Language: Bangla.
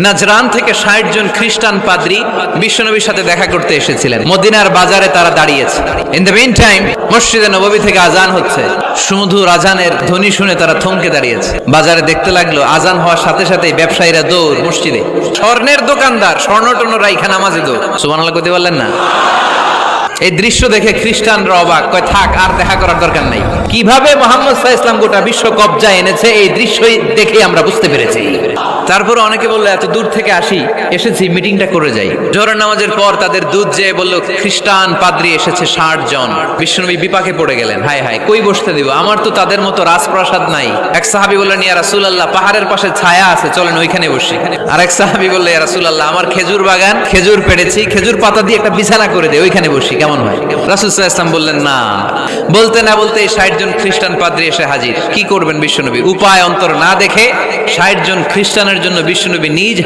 নাজরান থেকে ষাট জন খ্রিস্টান পাদ্রী বিশ্বনবীর সাথে দেখা করতে এসেছিলেন। মদিনার বাজারে তারা দাঁড়িয়েছে। ইন দ্য মেন টাইম মসজিদে নববী থেকে আজান হচ্ছে। সুমধুর আজানের ধ্বনি শুনে তারা থমকে দাঁড়িয়েছে। বাজারে দেখতে লাগল আজান হওয়ার সাথে সাথে ব্যবসায়ীরা দৌড়, মসজিদে। স্বর্ণের দোকানদার স্বর্ণ টর্ণ রাইখা নামাজে দৌড়। সুবহানাল্লাহ করতে পারলেন না? এই দৃশ্য দেখে খ্রিস্টানরা অবাক, কয়, থাক, আর দেখা করার দরকার নাই। কীভাবে মোহাম্মদ সাহা ইসলাম গোটা বিশ্ব কবজায় এনেছে, এই দৃশ্যই দেখে আমরা বুঝতে পেরেছি। তারপর অনেকে বলল, এত দূর থেকে আসি, এসেছি, মিটিংটা করে যাই। জোহরের নামাজের পর তাদের দুধ যেয়ে বলল, খ্রিস্টান পাদ্রী এসেছে ষাট জন। বিষ্ণুনবী বিপাকে পড়ে গেলেন, হায় হায়, কই বসতে দিব? আমার তো তাদের মতো রাজপ্রাসাদ নাই। এক সাহাবি বললেন, ইয়া রাসূলুল্লাহ, পাহাড়ের পাশে ছায়া আছে, চলেন ওইখানে বসি। আর এক সাহাবি বললে, ইয়া রাসূলুল্লাহ, আমার খেজুর বাগান, খেজুর পেড়েছি, খেজুর পাতা দিয়ে একটা বিছানা করে দে, ওইখানে বসি, কেমন হয় রাসূল ইসলাম বললেন, না। বলতে না বলতে ষাট জন খ্রিস্টান পাদ্রী এসে হাজির। কি করবেন বিশ্বনবী? উপায় অন্তর না দেখে ষাট জন খ্রিস্টানের জন্য বিশ্বনবী নিজ